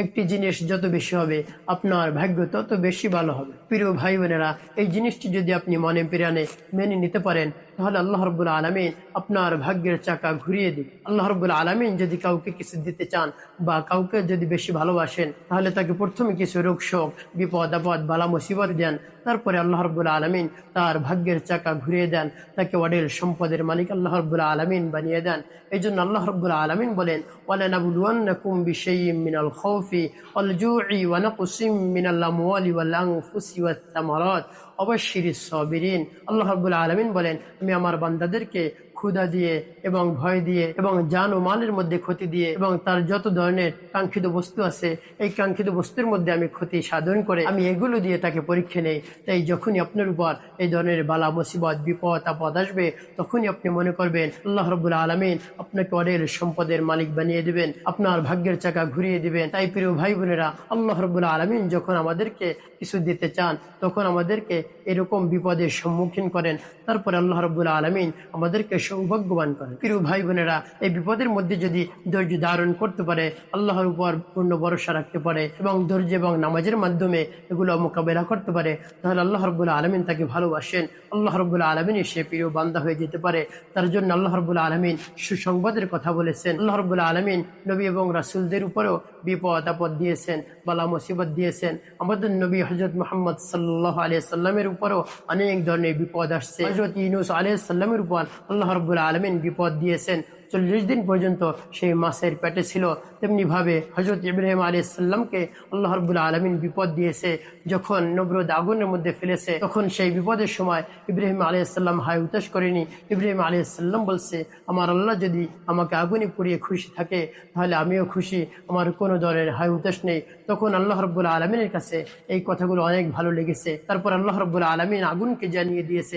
একটি জিনিস যত বেশি হবে আপনার ভাগ্য তত বেশি ভালো হবে। প্রিয় ভাই বোনেরা এই জিনিসটি যদি আপনি মনে প্রাণে মেনে নিতে পারেন তাহলে আল্লাহ রব্বুল আলমিন আপনার ভাগ্যের চাকা ঘুরিয়ে দিন আল্লাহ রব্বুল আলমিন যদি কাউকে কিছু দিতে চান বা কাউকে যদি বেশি ভালোবাসেন, তাহলে তাকে প্রথমে কিছু রোগ, শোক, বিপদ, আপদ, বালা, মুসিবত দেন। তারপরে আল্লাহ রব্বুল আলমিন তার ভাগ্যের চাকা ঘুরিয়ে দেন, তাকে অডেল সম্পদের মালিক আল্লাহ রব্বুল আলমিন বানিয়ে দেন। এই জন্য আল্লাহ রব্বুল আলমিন বলেন, ওয়ালানাবুলুয়ান্নাকুম বিশাইয়্যিম মিনাল খাউফি ওয়াল জু'i ওয়া নাকসিম মিনাল আমওয়ালি ওয়াল আনফুসি ওয়াত তামারাত। অবশ্যির সবিরিন। আল্লাহ রব্বুল আলমিন বলেন, আমি আমার বান্দাদেরকে ক্ষুধা দিয়ে এবং ভয় দিয়ে এবং জান ও মালের মধ্যে ক্ষতি দিয়ে এবং তার যত ধরনের কাঙ্ক্ষিত বস্তু আছে, এই কাঙ্ক্ষিত বস্তুর মধ্যে আমি ক্ষতি সাধন করে আমি এগুলো দিয়ে তাকে পরীক্ষা নেই। তাই যখনই আপনার উপর এই ধরনের বালা, মুসিবত, বিপদ, আপদ আসবে, তখনই আপনি মনে করবেন, আল্লাহ রব্বুল আলমিন আপনাকে অডেল সম্পদের মালিক বানিয়ে দিবেন, আপনার ভাগ্যের চাকা ঘুরিয়ে দিবেন। তাই প্রিয় ভাই বোনেরা, আল্লাহ রব্বুল আলমিন যখন আমাদেরকে কিছু দিতে চান, তখন আমাদেরকে এরকম বিপদের সম্মুখীন করেন। তারপরে আল্লাহ রব্বুল আলমিন আমাদেরকে সৌভাগ্যবান করেন প্রিয় ভাই বোনেরা এই বিপদের মধ্যে যদি ধৈর্য ধারণ করতে পারে, আল্লাহর উপর পূর্ণ ভরসা রাখতে পারে এবং ধৈর্য এবং নামাজের মাধ্যমে এগুলো মোকাবেলা করতে পারে, তাহলে আল্লাহ রব্বুল আলমিন তাকে ভালোবাসেন। আল্লাহ রব্বুল আলমিন সে প্রিয় বান্দা হয়ে যেতে পারে। তার জন্য আল্লাহ রব্বুল আলমিন সুসংবাদের কথা বলেছেন। আল্লাহ রব্বুল আলমিন নবী এবং রাসুলদের উপরেও বিপদ, আপদ দিয়েছেন, বালা, মুসিবত দিয়েছেন। আমাদের নবী হজরত মোহাম্মদ সাল্লাহ আলিয়া সাল্লামের উপরও অনেক ধরনের বিপদ আসছে। হজরত ইনুস আলিয়া সাল্লামের উপর আল্লাহ রব্বুল আলমিন বিপদ দিয়েছেন। চল্লিশ দিন পর্যন্ত সেই মাসের পেটে ছিল। তেমনিভাবে হজরত ইব্রাহিম আলী সাল্লামকে আল্লাহ রবুল্লা আলমিন বিপদ দিয়েছে, যখন নবরদ আগুনের মধ্যে ফেলেছে, তখন সেই বিপদের সময় ইব্রাহিম আলী সাল্লাম হায় উতাস করেনি। ইব্রাহিম আলী সাল্লাম বলছে, আমার আল্লাহ যদি আমাকে আগুনে পুড়িয়ে খুশি থাকে, তাহলে আমিও খুশি, আমার কোনো ধরনের হায় উতাস নেই। তখন আল্লাহ রব্বুল্লা আলমিনের কাছে এই কথাগুলো অনেক ভালো লেগেছে। তারপর আল্লাহ রব্বুল্লা আলমিন আগুনকে জানিয়ে দিয়েছে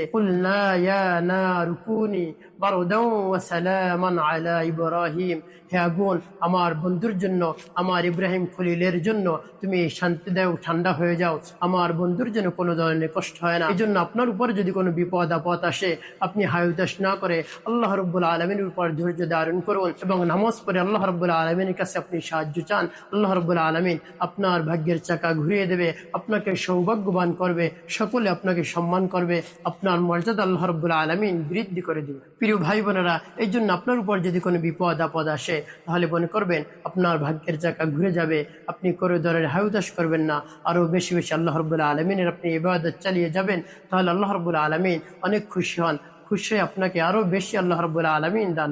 আলা ইব্রাহিম হে আগুন, আমার বন্ধুর জন্য, আমার ইব্রাহিম খলিলের জন্য তুমি শান্তি দাও, ঠান্ডা হয়ে যাও। আমার বন্ধুর জন্য কোনো ধরনের কষ্ট হয় না। এই জন্য আপনার উপরে যদি কোনো বিপদ, আপদ আসে, আপনি হায়ুতাস না করে আল্লাহ রব্বুল আলমিনের উপর ধৈর্য ধারণ করুন এবং নামাজ পড়ে আল্লাহ রব্বুল আলমিনের কাছে আপনি সাহায্য চান। আল্লাহ রব্বুল আলমিন আপনার ভাগ্যের চাকা ঘুরিয়ে দেবে, আপনাকে সৌভাগ্যবান করবে, সকলে আপনাকে সম্মান করবে, আপনার মর্যাদা আল্লাহ রব্বুল আলমিন বৃদ্ধি করে দেবে। প্রিয় ভাই বোনেরা এই জন্য আপনার উপর যদি কোনো বিপদ, আপদ আসে, তাহলে মনে করবেন আপনার ভাগ্যের চাকা ঘুরে যাবে, আপনি করে দরের হায়ুদাস করবেন না। আরও বেশি বেশি আল্লাহ রবুল্লা আলমিনের আপনি ইবাদত চালিয়ে যাবেন, তাহলে আল্লাহ রবুল্লা আলমিন অনেক খুশি হন। খুশি আপনাকে আরও বেশি আল্লাহ রবুল্লা আলমিন দান